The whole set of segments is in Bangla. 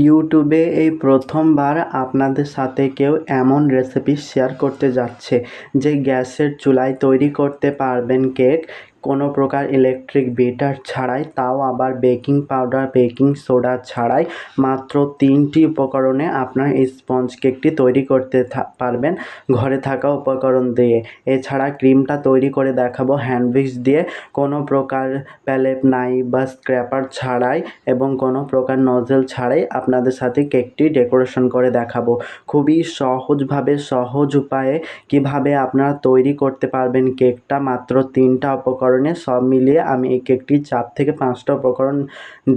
ইউটিউবে এই প্রথমবার আপনাদের সাথে কেউ এমন রেসিপি শেয়ার করতে যাচ্ছে যে গ্যাসের চুলায় তৈরি করতে পারবেন কেক কোনো প্রকার ইলেকট্রিক বিটার ছাড়াই, তাও আবার বেকিং পাউডার বেকিং সোডা ছাড়াই মাত্র তিনটি উপকরণে আপনার এই স্পঞ্জ কেকটি তৈরি করতে পারবেন ঘরে থাকা উপকরণ দিয়ে। এছাড়া ক্রিমটা তৈরি করে দেখাবো হ্যান্ড দিয়ে। কোনো প্রকার প্যালেট নাই বা স্ক্র্যাপার ছাড়াই এবং কোনো প্রকার নজেল ছাড়াই আপনাদের সাথে কেকটি ডেকোরেশন করে দেখাবো। খুবই সহজভাবে, সহজ উপায়ে কীভাবে আপনারা তৈরি করতে পারবেন কেকটা মাত্র তিনটা উপকরণে সব মিলিয়ে আমি এই কেকটি চার থেকে পাঁচটা উপকরণ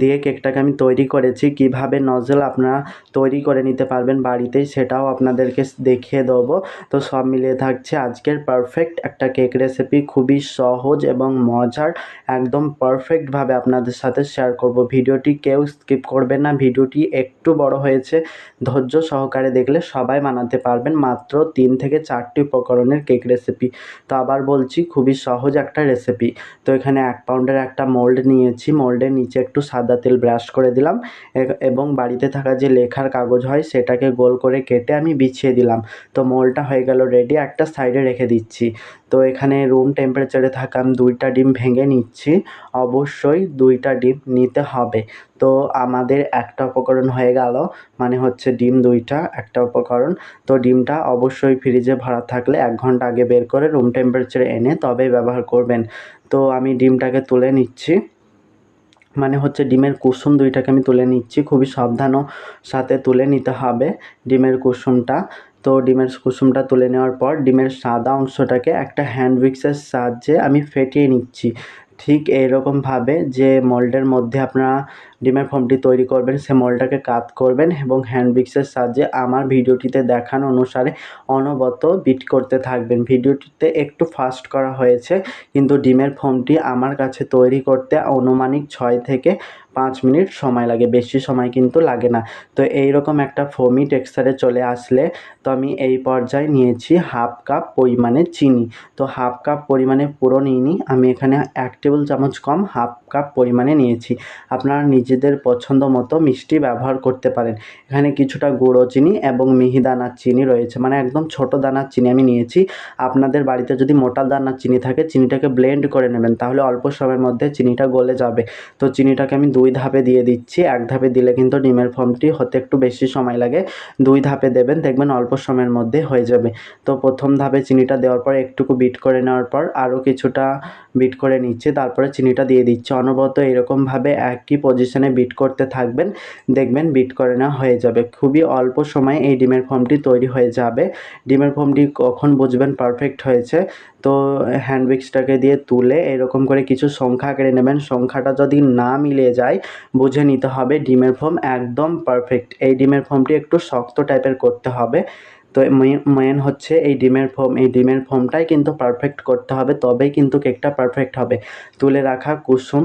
দিয়ে কেকটাকে আমি তৈরি করেছি। কীভাবে নজেল আপনারা তৈরি করে নিতে পারবেন বাড়িতেই সেটাও আপনাদেরকে দেখিয়ে দেবো। তো সব মিলিয়ে থাকছে আজকের পারফেক্ট একটা কেক রেসিপি খুবই সহজ এবং মজার, একদম পারফেক্টভাবে আপনাদের সাথে শেয়ার করব। ভিডিওটি কেউ স্কিপ করবেন না। ভিডিওটি একটু বড় হয়েছে, ধৈর্য সহকারে দেখলে সবাই বানাতে পারবেন মাত্র তিন থেকে চারটি উপকরণের কেক রেসিপি তো আবার বলছি, খুবই সহজ একটা রেসিপি তো এখানে এক পাউন্ডের একটা মোল্ড নিয়েছি। মোল্ডের নিচে একটু সাদা তেল ব্রাশ করে দিলাম। এবং বাড়িতে থাকা যে লেখার কাগজ হয়, সেটাকে গোল করে কেটে আমি বিছিয়ে দিলাম। তো মোলটা হয়ে গেল রেডি একটা সাইডে রেখে দিচ্ছি। তো এখানে রুম টেম্পারেচারে থাকা আমি দুইটা ডিম ভেঙে নিচ্ছি। অবশ্যই দুইটা ডিম নিতে হবে। তো আমাদের একটা উপকরণ হয়ে গেল মানে হচ্ছে ডিম দুইটা, একটা উপকরণ। তো ডিমটা অবশ্যই ফ্রিজে ভরা থাকলে এক ঘণ্টা আগে বের করে রুম টেম্পারেচারে এনে তবে ব্যবহার করবেন। তো আমি ডিমটাকে তুলে নিচ্ছি। মানে হচ্ছে ডিমের কুসুম দুইটাকে আমি তুলে নিচ্ছি। খুবই সাবধানও সাথে তুলে নিতে হবে ডিমের কুসুমটা। তো ডিমের কুসুমটা তুলে নেওয়ার পর ডিমের সাদা অংশটাকে একটা হ্যান্ড উইক্সের সাহায্যে আমি ফেটিয়ে নিচ্ছি। ঠিক এইরকমভাবে যে মোল্ডের মধ্যে আপনারা ডিমের ফর্মটি তৈরি করবেন, সে মোল্ডটাকে কাত করবেন এবং হ্যান্ড উইক্সের সাহায্যে আমার ভিডিওটিতে দেখানো অনুসারে অনবরত বিট করতে থাকবেন। ভিডিওটিতে একটু ফাস্ট করা হয়েছে, কিন্তু ডিমের ফোমটি আমার কাছে তৈরি করতে অনুমানিক ছয় থেকে পাঁচ মিনিট সময় লাগে। বেশি সময় কিন্তু লাগে না। তো এই রকম একটা ফোমি টেক্সচারে চলে আসলে তো আমি এই পর্যায়ে নিয়েছি হাফ কাপ পরিমাণে চিনি। তো হাফ কাপ পরিমাণে পুরো নিইনি। আমি এখানে এক টেবিল চামচ কম হাফ কাপ পরিমাণে নিয়েছি। আপনারা নিজেদের পছন্দ মতো মিষ্টি ব্যবহার করতে পারেন। এখানে কিছুটা গুঁড়ো চিনি এবং মিহি দানার চিনি রয়েছে। মানে একদম ছোট দানার চিনি আমি নিয়েছি। আপনাদের বাড়িতে যদি মোটা দানার চিনি থাকে, চিনিটাকে ব্লেন্ড করে নেবেন। তাহলে অল্প সময়ের মধ্যে চিনিটা গলে যাবে। তো চিনিটাকে আমি দুই ধাপে দিয়ে দিচ্ছি। এক ধাপে দিলে কিন্তু ডিমের ফর্মটি হতে একটু বেশি সময় লাগে। দুই ধাপে দেবেন। দেখবেন অল্প সময়ের মধ্যে হয়ে যাবে। তো প্রথম ধাপে চিনিটা দেওয়ার পর একটুকু বিট করে নেওয়ার পর আরও কিছুটা বিট করে নিচ্ছে, তারপরে চিনিটা দিয়ে দিচ্ছি। অনবরত এরকমভাবে একই পজিশনে বিট করতে থাকবেন, দেখবেন বিট করে নেওয়া হয়ে যাবে। খুবই অল্প সময়ে এই ডিমের ফর্মটি তৈরি হয়ে যাবে। ডিমের ফর্মটি কখন বুঝবেন পারফেক্ট হয়েছে। তো হ্যান্ড উইক্সটাকে দিয়ে তুলে এরকম করে কিছু সংখ্যা কেড়ে নেবেন। সংখ্যাটা যদি না মিলে যায়, বুঝে নিতে হবে ডিমের ফর্ম একদম পারফেক্ট এই ডিমের ফর্মটি একটু শক্ত টাইপের করতে হবে। তো মেন হচ্ছে এই ডিমের ফর্ম এই ডিমের ফর্মটাই কিন্তু পারফেক্ট করতে হবে, তবেই কিন্তু কেকটা পারফেক্ট হবে। তুলে রাখা কুসুম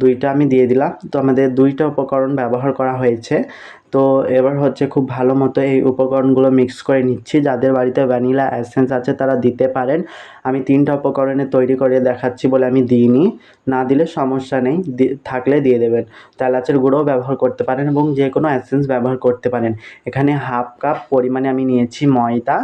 দুইটা আমি দিয়ে দিলাম। তো আমাদের দুইটা উপকরণ ব্যবহার করা হয়েছে। তো এবার হচ্ছে খুব ভালো মতো এই উপকরণগুলো মিক্স করে নিচ্ছি। যাদের বাড়িতে ভ্যানিলা অ্যাসেন্স আছে তারা দিতে পারেন। আমি তিনটা উপকরণে তৈরি করে দেখাচ্ছি বলে আমি দিইনি। না দিলে সমস্যা নেই। থাকলে দিয়ে দেবেন। তেলাচের গুঁড়োও ব্যবহার করতে পারেন এবং যে কোনো অ্যাসেন্স ব্যবহার করতে পারেন। এখানে হাফ কাপ পরিমাণে আমি নিয়েছি ময়দা।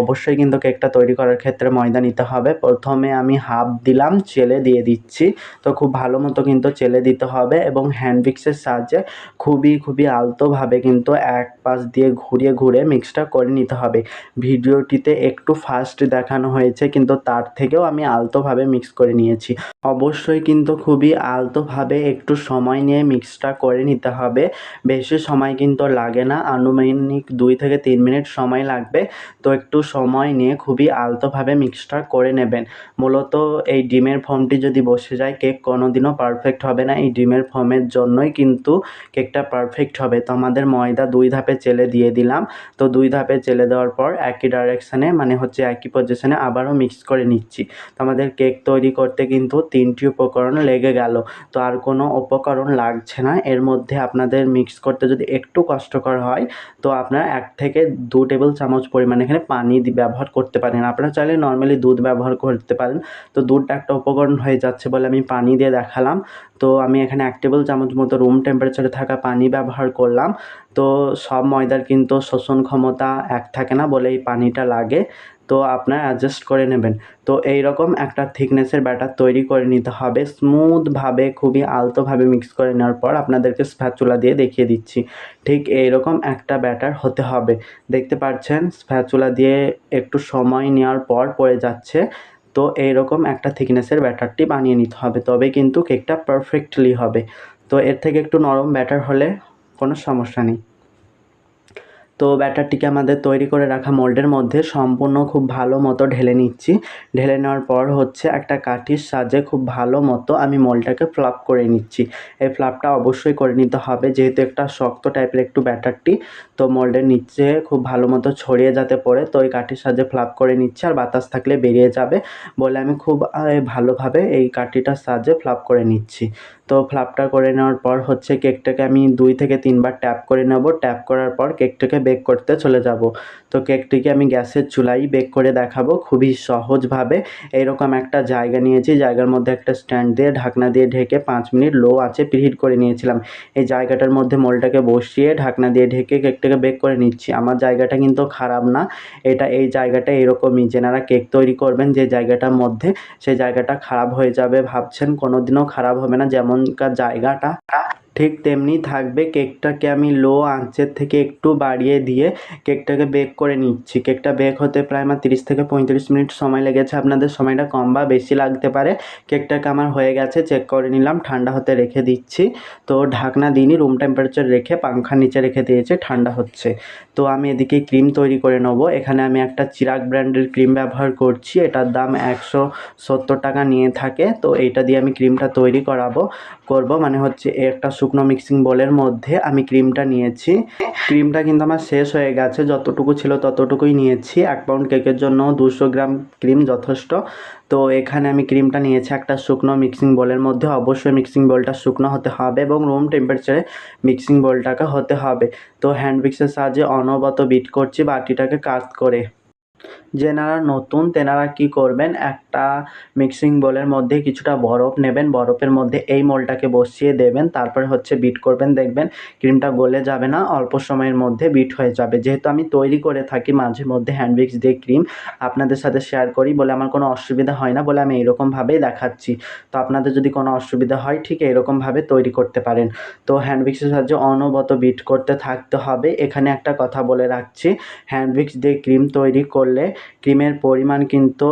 অবশ্যই কিন্তু কেকটা তৈরি করার ক্ষেত্রে ময়দা নিতে হবে। প্রথমে আমি হাফ দিলাম, চেলে দিয়ে দিচ্ছি। তো খুব ভালো মতো কিন্তু চেলে দিতে হবে এবং হ্যান্ড মিক্সের সাহায্যে খুবই খুবই আলতোভাবে কিন্তু এক পাশ দিয়ে ঘুরিয়ে ঘুরে মিক্সটা করে নিতে হবে। ভিডিওটিতে একটু ফাস্ট দেখানো হয়েছে, কিন্তু তার থেকেও আমি আলতোভাবে মিক্স করে নিয়েছি। অবশ্যই কিন্তু খুবই আলতোভাবে একটু সময় নিয়ে মিক্সটা করে নিতে হবে। বেশি সময় কিন্তু লাগে না। আনুমানিক দুই থেকে তিন মিনিট সময় লাগবে। তো একটু সময় নিয়ে খুবই আলতোভাবে মিক্সটা করে নেবেন। মূলত এই ডিমের ফর্মটি যদি বসে যায় কেক কোনোদিনও পারফেক্ট হবে না। এই ডিমের ফর্মের জন্যই কিন্তু কেকটা পারফেক্ট হবে। তো আমাদের ময়দা দুই ধাপে চেলে দিয়ে দিলাম। তো দুই ধাপে চেলে দেওয়ার পর একই ডাইরেকশানে মানে হচ্ছে একই পজিশনে আবারও মিক্স করে নিচ্ছি। তো আমাদের কেক তৈরি করতে কিন্তু তিনটি উপকরণ লেগে গেল। তো আর কোনো উপকরণ লাগছে না। এর মধ্যে আপনাদের মিক্স করতে যদি একটু কষ্টকর হয়, তো আপনারা এক থেকে দু টেবিল চামচ পরিমাণ এখানে এখানে পানি ব্যবহার করতে পারেন। আপনারা চাইলে নর্মালি দুধ ব্যবহার করতে পারেন। তো দুধটা একটা উপকরণ হয়ে যাচ্ছে বলে আমি পানি দিয়ে দেখালাম। তো আমি এখানে এক টেবিল চামচ মতো রুম টেম্পারেচারে থাকা পানি ব্যবহার করলাম। তো সব ময়দার কিন্তু শোষণ ক্ষমতা এক থাকে না বলে এই পানিটা লাগে। তো আপনার অ্যাডজাস্ট করে নেবেন। তো এই রকম একটা থিকনেসের ব্যাটার তৈরি করে নিতে হবে। স্মুথভাবে খুবই আলতোভাবে মিক্স করে নেওয়ার পর আপনাদেরকে স্প্যাচুলা দিয়ে দেখিয়ে দিচ্ছি। ঠিক এই রকম একটা ব্যাটার হতে হবে। দেখতে পাচ্ছেন স্প্যাচুলা দিয়ে একটু সময় নেওয়ার পর পড়ে যাচ্ছে। তো এইরকম একটা থিকনেসের ব্যাটারটি বানিয়ে নিতে হবে। তবে কিন্তু কেকটা পারফেক্টলি হবে। তো এর থেকে একটু নরম ব্যাটার হলে কোনো সমস্যা নেই। তো ব্যাটারটিকে আমাদের তৈরি করে রাখা মোল্ডের মধ্যে সম্পূর্ণ খুব ভালো মতো ঢেলে নিচ্ছি। ঢেলে নেওয়ার পর হচ্ছে একটা কাঠির সাহায্যে খুব ভালো মতো আমি মোল্ডটাকে ফ্লাপ করে নিচ্ছি। এই ফ্লাপটা অবশ্যই করে নিতে হবে, যেহেতু একটা শক্ত টাইপের একটু ব্যাটারটি। তো মোল্ডের নিচে খুব ভালো মতো ছড়িয়ে যাতে পড়ে, তো এই কাঠির সাহায্যে ফ্লাপ করে নিচ্ছি আর বাতাস থাকলে বেরিয়ে যাবে বলে আমি খুব ভালোভাবে এই কাঠিটার সাহায্যে ফ্লাপ করে নিচ্ছি। তো ফ্লাপটা করে নেওয়ার পর হচ্ছে কেকটাকে আমি দুই থেকে তিনবার ট্যাপ করে নেব। ট্যাপ করার পর কেকটাকে বেক করতে চলে যাব। তো কেকটিকে আমি গ্যাসের চুলাই বেক করে দেখাবো খুবই সহজভাবে। এইরকম একটা জায়গা নিয়েছি, জায়গার মধ্যে একটা স্ট্যান্ড দিয়ে ঢাকনা দিয়ে ঢেকে পাঁচ মিনিট লো আছে প্রিহিট করে নিয়েছিলাম। এই জায়গাটার মধ্যে মোলটাকে বসিয়ে ঢাকনা দিয়ে ঢেকে কেকটাকে বেক করে নিচ্ছি। আমার জায়গাটা কিন্তু খারাপ না, এটা এই জায়গাটা এরকমই। যেনারা কেক তৈরি করবেন যে জায়গাটার মধ্যে, সেই জায়গাটা খারাপ হয়ে যাবে ভাবছেন কোনো দিনও খারাপ হবে না। যেমনকার জায়গাটা ঠিক তেমনি থাকবে। কেকটাকে আমি লো আঁচের থেকে একটু বাড়িয়ে দিয়ে কেকটাকে বেক করে নিচ্ছি। কেকটা বেক হতে প্রায় আমার তিরিশ থেকে পঁয়ত্রিশ মিনিট সময় লেগেছে। আপনাদের সময়টা কম বা বেশি লাগতে পারে। কেকটাকে আমার হয়ে গেছে চেক করে নিলাম, ঠান্ডা হতে রেখে দিচ্ছি। তো ঢাকনা দিনই রুম টেম্পারেচার রেখে পাংখার নিচে রেখে দিয়েছে, ঠান্ডা হচ্ছে। তো আমি এদিকে ক্রিম তৈরি করে নেব। এখানে আমি একটা চিরাগ ব্র্যান্ডের ক্রিম ব্যবহার করছি। এটার দাম একশো সত্তর টাকা নিয়ে থাকে। তো এইটা দিয়ে আমি ক্রিমটা তৈরি করাবো, করব। মানে হচ্ছে একটা শুকনো মিক্সিং বোলের মধ্যে আমি ক্রিমটা নিয়েছি। ক্রিমটা কিন্তু আমার শেষ হয়ে গেছে, যতটুকু ছিল ততটুকুই নিয়েছি। এক পাউন্ড কেকের জন্য দুশো গ্রাম ক্রিম যথেষ্ট। তো এখানে আমি ক্রিমটা নিয়েছি একটা শুকনো মিক্সিং বোলের মধ্যে। অবশ্যই মিক্সিং বোলটা শুকনো হতে হবে এবং রুম টেম্পারেচারে মিক্সিং বোলটাকে হতে হবে। তো হ্যান্ড মিক্সের সাহায্যে অনবত বিট করছি বাটিটাকে কাজ করে। যেনারা নতুন তেনারা কী করবেন? একটা মিক্সিং বোলের মধ্যে কিছুটা বরফ নেবেন, বরফের মধ্যে এই মোলটাকে বসিয়ে দেবেন, তারপরে হচ্ছে বিট করবেন, দেখবেন ক্রিমটা গলে যাবে না, অল্প সময়ের মধ্যে বিট হয়ে যাবে। যেহেতু আমি তৈরি করে থাকি মাঝে মধ্যে হ্যান্ড মিক্স দিয়ে ক্রিম আপনাদের সাথে শেয়ার করি বলে আমার কোনো অসুবিধা হয় না বলে আমি এরকমভাবেই দেখাচ্ছি। তো আপনাদের যদি কোনো অসুবিধা হয়, ঠিক এরকমভাবে তৈরি করতে পারেন। তো হ্যান্ড মিক্সের সাহায্যে অনবত বিট করতে থাকতে হবে। এখানে একটা কথা বলে রাখছি হ্যান্ড মিক্স দিয়ে ক্রিম তৈরি করলে ক্রিমের পরিমাণ কিন্তু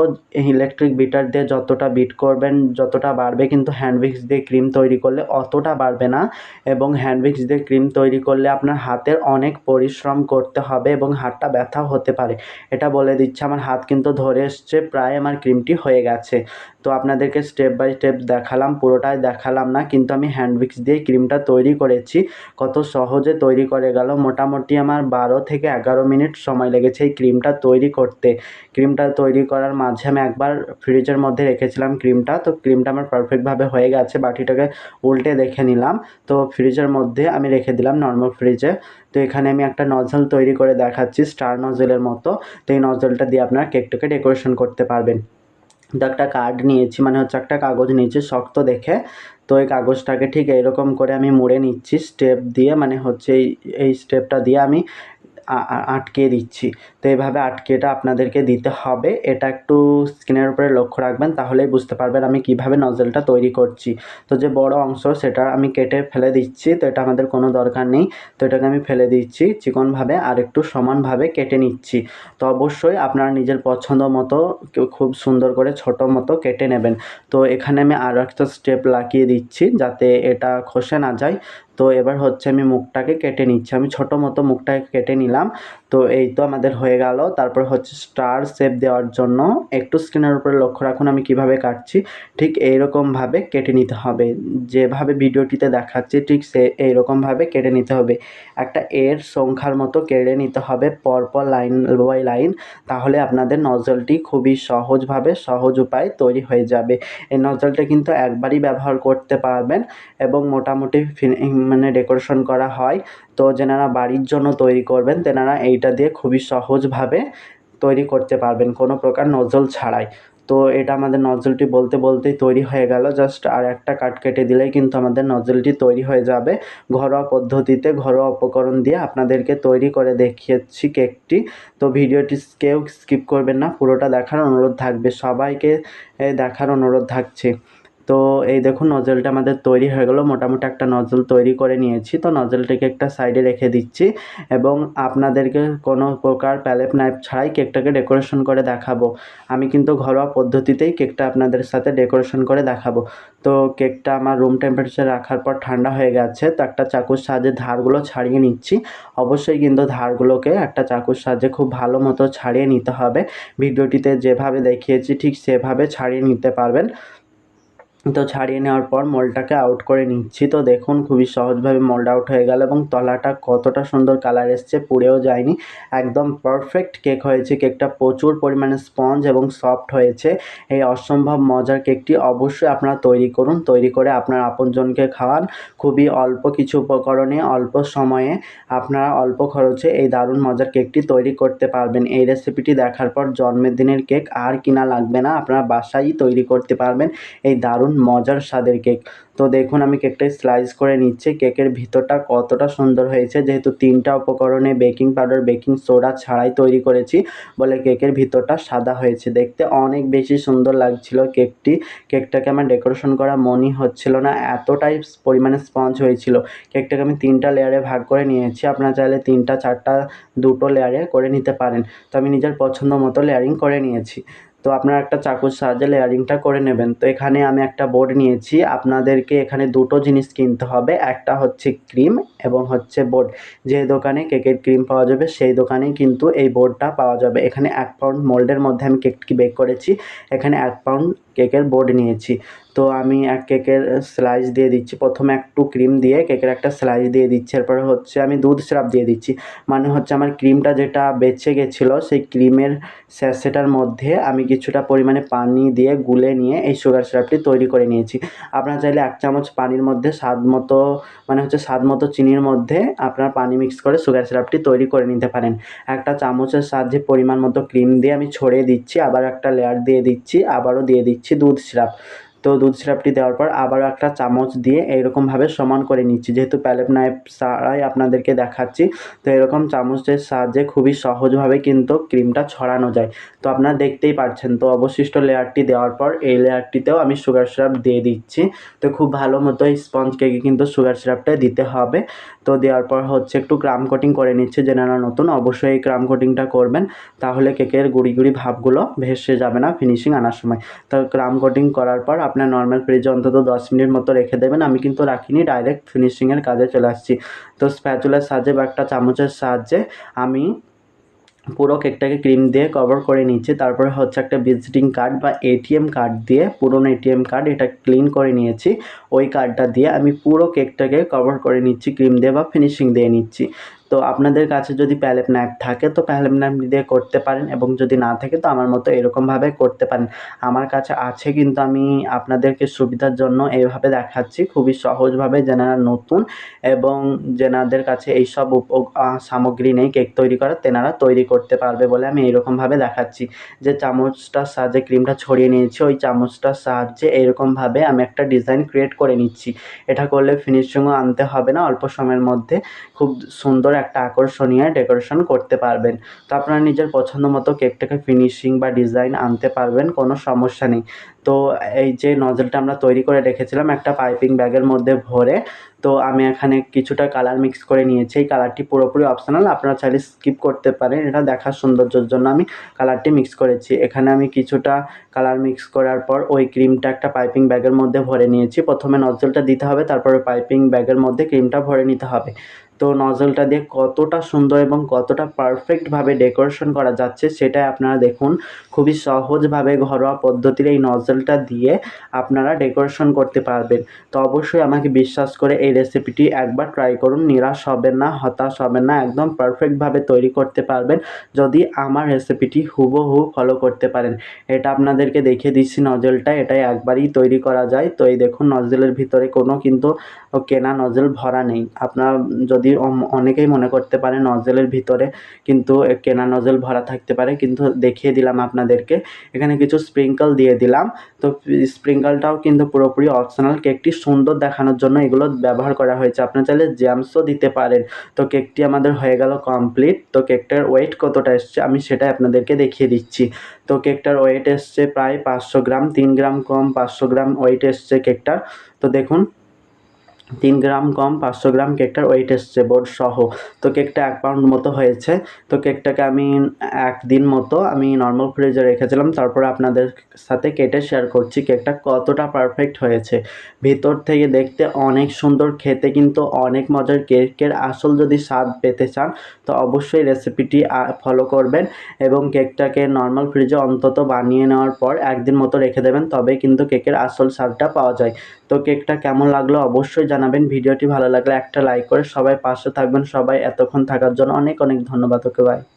ইলেকট্রিক বিটার দিয়ে যতটা বিট করবেন, যতটা বাড়বে কিন্তু হ্যান্ড উইক্স দিয়ে ক্রিম তৈরি করলে অতটা বাড়বে না এবং হ্যান্ড উইক্স দিয়ে ক্রিম তৈরি করলে আপনার হাতের অনেক পরিশ্রম করতে হবে এবং হাতটা ব্যথাও হতে পারে। এটা বলে দিচ্ছে, আমার হাত কিন্তু ধরে এসছে, প্রায় আমার ক্রিমটি হয়ে গেছে। তো আপনাদেরকে স্টেপ বাই স্টেপ দেখালাম, পুরোটাই দেখালাম না, কিন্তু আমি হ্যান্ড উইক্স দিয়ে ক্রিমটা তৈরি করেছি। কত সহজে তৈরি করে গেল। মোটামুটি আমার বারো থেকে এগারো মিনিট সময় লেগেছে এই ক্রিমটা তৈরি করতে। ক্রিমটা তৈরি করার মাঝে আমি একবার ফ্রিজের মধ্যে রেখেছিলাম ক্রিমটা। তো ক্রিমটা আমার পারফেক্টভাবে হয়ে গেছে, বাটিটাকে উল্টে দেখে নিলাম। তো ফ্রিজের মধ্যে আমি রেখে দিলাম নর্মাল ফ্রিজে তো এখানে আমি একটা নজল তৈরি করে দেখাচ্ছি স্টার নজলের মতো। তো এই নজলটা দিয়ে আপনারা কেকটাকে ডেকোরেশন করতে পারবেন। তো একটা কার্ড নিয়েছি মানে হচ্ছে একটা কাগজ নিয়েছি, শক্ত দেখে। তো এই কাগজটাকে ঠিক এইরকম করে আমি মুড়ে নিচ্ছি স্টেপ দিয়ে মানে হচ্ছে এই এই স্টেপটা দিয়ে আমি আটকে দিচ্ছি। তো এইভাবে আটকেটা আপনাদেরকে দিতে হবে। এটা একটু স্কিনের উপরে লক্ষ্য রাখবেন, তাহলেই বুঝতে পারবেন আমি কীভাবে নজলটা তৈরি করছি। তো যে বড় অংশ, সেটা আমি কেটে ফেলে দিচ্ছি। তো এটা আমাদের কোনো দরকার নেই। তো এটাকে আমি ফেলে দিচ্ছি, চিকনভাবে আর একটু সমানভাবে কেটে নিচ্ছি। তো অবশ্যই আপনারা নিজের পছন্দ মতো খুব সুন্দর করে ছোট মতো কেটে নেবেন। তো এখানে আমি আরও একটা স্টেপ লাগিয়ে দিচ্ছি, যাতে এটা খসে না যায়। তো এবার হচ্ছে আমি মুখটাকে কেটে নিচ্ছি। আমি ছোটো মতো মুখটাকে কেটে নিলাম। তো এই তো আমাদের হয়ে গেল। তারপর হচ্ছে স্টার শেপ দেওয়ার জন্য একটু স্ক্রিনের উপরে লক্ষ্য রাখুন আমি কীভাবে কাটছি। ঠিক এইরকমভাবে কেটে নিতে হবে। যেভাবে ভিডিওটিতে দেখাচ্ছি ঠিক সে এইরকমভাবে কেটে নিতে হবে। একটা এর সংখ্যার মতো কেটে নিতে হবে পরপর লাইন বাই লাইন। তাহলে আপনাদের নজলটি খুবই সহজভাবে সহজ উপায়ে তৈরি হয়ে যাবে। এই নজলটা কিন্তু একবারই ব্যবহার করতে পারবেন এবং মোটামুটি মানে ডেকোরেশন করা হয়। তো যেনারা বাড়ির জন্য তৈরি করবেন, তেনারা এইটা দিয়ে খুবই সহজভাবে তৈরি করতে পারবেন, কোনো প্রকার নজল ছাড়াই। তো এটা আমাদের নজলটি বলতে বলতেই তৈরি হয়ে গেল। জাস্ট আর একটা কাট কেটে দিলেই কিন্তু আমাদের নজলটি তৈরি হয়ে যাবে। ঘরোয়া পদ্ধতিতে ঘরোয়া উপকরণ দিয়ে আপনাদেরকে তৈরি করে দেখিয়েছি কেকটি। তো ভিডিওটি কেউ স্কিপ করবেন না, পুরোটা দেখার অনুরোধ থাকবে। সবাইকে দেখার অনুরোধ থাকছে। তো এই দেখুন নজলটা আমাদের তৈরি হয়ে গেলো। মোটামুটি একটা নজল তৈরি করে নিয়েছি। তো নজলটাকে একটা সাইডে রেখে দিচ্ছি এবং আপনাদেরকে কোনো প্রকার প্যালেট নাইফ ছাড়াই কেকটাকে ডেকোরেশন করে দেখাবো। আমি কিন্তু ঘরোয়া পদ্ধতিতেই কেকটা আপনাদের সাথে ডেকোরেশন করে দেখাবো। তো কেকটা আমার রুম টেম্পারেচার রাখার পর ঠান্ডা হয়ে গেছে। তো একটা চাকুর সাহায্যে ধারগুলো ছাড়িয়ে নিচ্ছি। অবশ্যই কিন্তু ধারগুলোকে একটা চাকুর সাহায্যে খুব ভালো মতো ছাড়িয়ে নিতে হবে। ভিডিওটিতে যেভাবে দেখিয়েছি ঠিক সেভাবে ছাড়িয়ে নিতে পারবেন। তো ছাড়িয়ে নেওয়ার পর মলটাকে আউট করে নিচ্ছি। তো দেখুন, খুবই সহজভাবে মলটা আউট হয়ে গেল এবং তলাটা কতটা সুন্দর কালার এসছে, পুড়েও যায়নি। একদম পারফেক্ট কেক হয়েছে। কেকটা প্রচুর পরিমাণে স্পঞ্জ এবং সফট হয়েছে। এই অসম্ভব মজার কেকটি অবশ্যই আপনারা তৈরি করুন। তৈরি করে আপনার আপনজনকে খাওয়ান। খুবই অল্প কিছু উপকরণে, অল্প সময়ে আপনারা অল্প খরচে এই দারুণ মজার কেকটি তৈরি করতে পারবেন। এই রেসিপিটি দেখার পর জন্মের দিনের কেক আর কিনা লাগবে না। আপনারা বাসায়ই তৈরি করতে পারবেন। এই দারুণ মজার স্বাদের কেক। তো দেখুন, আমি কেকটা স্লাইস করে নিচ্ছি। কেকের ভিতরটা কতটা সুন্দর হয়েছে। যেহেতু তিনটা উপকরণে বেকিং পাউডার বেকিং সোডা ছাড়াই তৈরি করেছি বলে কেকের ভিতরটা সাদা হয়েছে। দেখতে অনেক বেশি সুন্দর লাগছিল কেকটি। কেকটাকে আমার ডেকোরেশন করা মনই হচ্ছিল না। এতটাই পরিমাণে স্পঞ্জ হয়েছিল। কেকটাকে আমি তিনটা লেয়ারে ভাগ করে নিয়েছি। আপনারা চাইলে তিনটা, চারটা, দুটো লেয়ারে করে নিতে পারেন। তো আমি নিজের পছন্দ মতো লেয়ারিং করে নিয়েছি। তো আপনারা একটা চাকুর সাহায্যে লেয়ারিংটা করে নেবেন। তো এখানে আমি একটা বোর্ড নিয়েছি। আপনাদেরকে এখানে দুটো জিনিস কিনতে হবে। একটা হচ্ছে ক্রিম এবং হচ্ছে বোর্ড। যে দোকানে কেকের ক্রিম পাওয়া যাবে, সেই দোকানেই কিন্তু এই বোর্ডটা পাওয়া যাবে। এখানে এক পাউন্ড মোল্ডের মধ্যে আমি কেকটি বেক করেছি। এখানে এক পাউন্ড কেকের বোর্ড নিয়েছি। তো আমি এক কেকের স্লাইস দিয়ে দিচ্ছি। প্রথমে একটু ক্রিম দিয়ে কেকের একটা স্লাইস দিয়ে দিচ্ছি। এরপরে হচ্ছে আমি দুধ স্রাব দিয়ে দিচ্ছি। মানে হচ্ছে আমার ক্রিমটা যেটা বেঁচে গেছিল, সেই ক্রিমের স্যাশেটার মধ্যে আমি কিছুটা পরিমাণে পানি দিয়ে গুলে নিয়ে এই সুগার স্রাবটি তৈরি করে নিয়েছি। আপনারা চাইলে এক চামচ পানির মধ্যে স্বাদ মতো মানে হচ্ছে স্বাদ মতো চিনির মধ্যে আপনার পানি মিক্স করে সুগার স্রাবটি তৈরি করে নিতে পারেন। একটা চামচের সাহায্যে পরিমাণ মতো ক্রিম দিয়ে আমি ছড়িয়ে দিচ্ছি। আবার একটা লেয়ার দিয়ে দিচ্ছি। আবারও দিয়ে দিচ্ছি দুধ সিরাপ তো দুধ সিরাপটি দেওয়ার পর আবারও একটা চামচ দিয়ে এইরকমভাবে সমান করে নিচ্ছি। যেহেতু প্যালেট নাইফ ছাড়াই আপনাদেরকে দেখাচ্ছি, তো এরকম চামচের সাহায্যে খুবই সহজভাবে কিন্তু ক্রিমটা ছড়ানো যায়। তো আপনারা দেখতেই পাচ্ছেন তো অবশিষ্ট লেয়ারটি দেওয়ার পর এই লেয়ারটিতেও আমি সুগার সিরাপ দিয়ে দিচ্ছি। তো খুব ভালো মতো স্পঞ্জ কেকে কিন্তু সুগার সিরাপটা দিতে হবে। তো দেওয়ার পর হচ্ছে একটু ক্রাম কোটিং করে নিচ্ছে যেনারা নতুন, অবশ্যই এই ক্রাম কোটিংটা করবেন। তাহলে কেকের গুড়ি গুড়ি ভাবগুলো ভেসে যাবে না ফিনিশিং আনার সময়। তো ক্রাম কোটিং করার পর আপনার নর্মাল ফ্রিজে অন্তত দশ মিনিট মতো রেখে দেবেন। আমি কিন্তু রাখিনি ডাইরেক্ট ফিনিশিংয়ের কাজে চলে আসছি। তো স্প্যাচুলার সাহায্যে বা একটা চামচের সাহায্যে আমি পুরো কেকটাকে ক্রিম দিয়ে কভার করে নিচ্ছি। তারপরে হচ্ছে একটা ভিজিটিং কার্ড বা এটিএম কার্ড দিয়ে, পুরনো এটিএম কার্ড এটা ক্লিন করে নিয়েছি। ওই কার্ডটা দিয়ে আমি পুরো কেকটাকে কভার করে নিচ্ছি, ক্রিম দিয়ে বা ফিনিশিং দিয়ে নিচ্ছি। তো আপনাদের কাছে যদি প্যালেট নাইফ থাকে, তো প্যালেট নাইফ দিয়ে করতে পারেন এবং যদি না থাকে, তো আমার মতো এরকমভাবে করতে পারেন। আমার কাছে আছে কিন্তু আমি আপনাদেরকে সুবিধার জন্য এইভাবে দেখাচ্ছি। খুবই সহজভাবে যেনারা নতুন এবং যেনাদের কাছে এইসব উপ সামগ্রী নেই, কেক তৈরি করার, তেনারা তৈরি করতে পারবে বলে আমি এইরকমভাবে দেখাচ্ছি। যে চামচটার সাহায্যে ক্রিমটা ছড়িয়ে নিয়েছি, ওই চামচটার সাহায্যে এরকমভাবে আমি একটা ডিজাইন ক্রিয়েট করে নিচ্ছি। এটা করলে ফিনিশিংও আনতে হবে না অল্প সময়ের মধ্যে। খুব সুন্দর একটা আকর্ষণীয় ডেকোরেশন করতে পারবেন। তো আপনারা নিজের পছন্দ মতো কেকটাকে ফিনিশিং বা ডিজাইন আনতে পারবেন, কোনো সমস্যা নেই। তো এই যে নজলটা আমরা তৈরি করে রেখেছিলাম একটা পাইপিং ব্যাগের মধ্যে ভরে, তো আমি এখানে কিছুটা কালার মিক্স করে নিয়েছি। এই কালারটি পুরোপুরি অপশনাল আপনারা চাইলে স্কিপ করতে পারেন। এটা দেখার সৌন্দর্যের জন্য আমি কালারটি মিক্স করেছি। এখানে আমি কিছুটা কালার মিক্স করার পর ওই ক্রিমটা একটা পাইপিং ব্যাগের মধ্যে ভরে নিয়েছি। প্রথমে নজলটা দিতে হবে, তারপরে পাইপিং ব্যাগের মধ্যে ক্রিমটা ভরে নিতে হবে। তো নজলটা দিয়ে কতটা সুন্দর এবং কতটা পারফেক্টভাবে ডেকোরেশন করা যাচ্ছে সেটাই আপনারা দেখুন। খুবই সহজভাবে ঘরোয়া পদ্ধতির এই নজলটা দিয়ে আপনারা ডেকোরেশন করতে পারবেন। তো অবশ্যই আমাকে বিশ্বাস করে এই রেসিপিটি একবার ট্রাই করুন। নিরাশ হবেন না, হতাশ হবেন না, একদম পারফেক্টভাবে তৈরি করতে পারবেন। যদি আমার রেসিপিটি হুবহু ফলো করতে পারেন। এটা আপনাদেরকে দেখিয়ে দিচ্ছি নজলটা এটাই একবারই তৈরি করা যায়। তো এই দেখুন নজলের ভিতরে কোনো কিন্তু কেনা নজল ভরা নেই। আপনারা যদি অম- অনেকেই মনে করতে পারে নজলের ভিতরে কিন্তু কেনা নজল ভরা থাকতে পারে, কিন্তু দেখিয়ে দিলাম আপনাদেরকে। এখানে কিছু স্প্রিঙ্কল দিয়ে দিলাম। তো স্প্রিঙ্কলটাও কিন্তু পুরোপুরি অপশনাল কেকটি সুন্দর দেখানোর জন্য এগুলো ব্যবহার করা হয়েছে। আপনারা চাইলে জ্যামসও দিতে পারেন। তো কেকটি আমাদের হয়ে গেল কমপ্লিট তো কেকটার ওয়েট কতটা এসছে আমি সেটা আপনাদেরকে দেখিয়ে দিচ্ছি। তো কেকটার ওয়েট এসছে প্রায় পাঁচশো গ্রাম, তিন গ্রাম কম, পাঁচশো গ্রাম ওয়েট এসছে কেকটার। তো দেখুন তিন গ্রাম কম পাঁচশো গ্রাম কেকটার ওয়েট এসছে বোর্ড সহ। তো কেকটা এক পাউন্ড মতো হয়েছে। তো কেকটাকে আমি একদিন মতো আমি নর্মাল ফ্রিজে রেখেছিলাম। তারপরে আপনাদের সাথে কেটে শেয়ার করছি কেকটা কতটা পারফেক্ট হয়েছে। ভিতর থেকে দেখতে অনেক সুন্দর, খেতে কিন্তু অনেক মজার। কেকের আসল যদি স্বাদ পেতে চান, তো অবশ্যই রেসিপিটি ফলো করবেন এবং কেকটাকে নর্মাল ফ্রিজে অন্তত বানিয়ে নেওয়ার পর একদিন মতো রেখে দেবেন। তবে কিন্তু কেকের আসল স্বাদটা পাওয়া যায়। তো কেকটা কেমন লাগল অবশ্যই জানাবেন, ভিডিওটি ভালো লাগলে একটা লাইক করে সবাই পাশে থাকবেন। সবাই এতক্ষণ থাকার জন্য অনেক অনেক ধন্যবাদ। Okay bye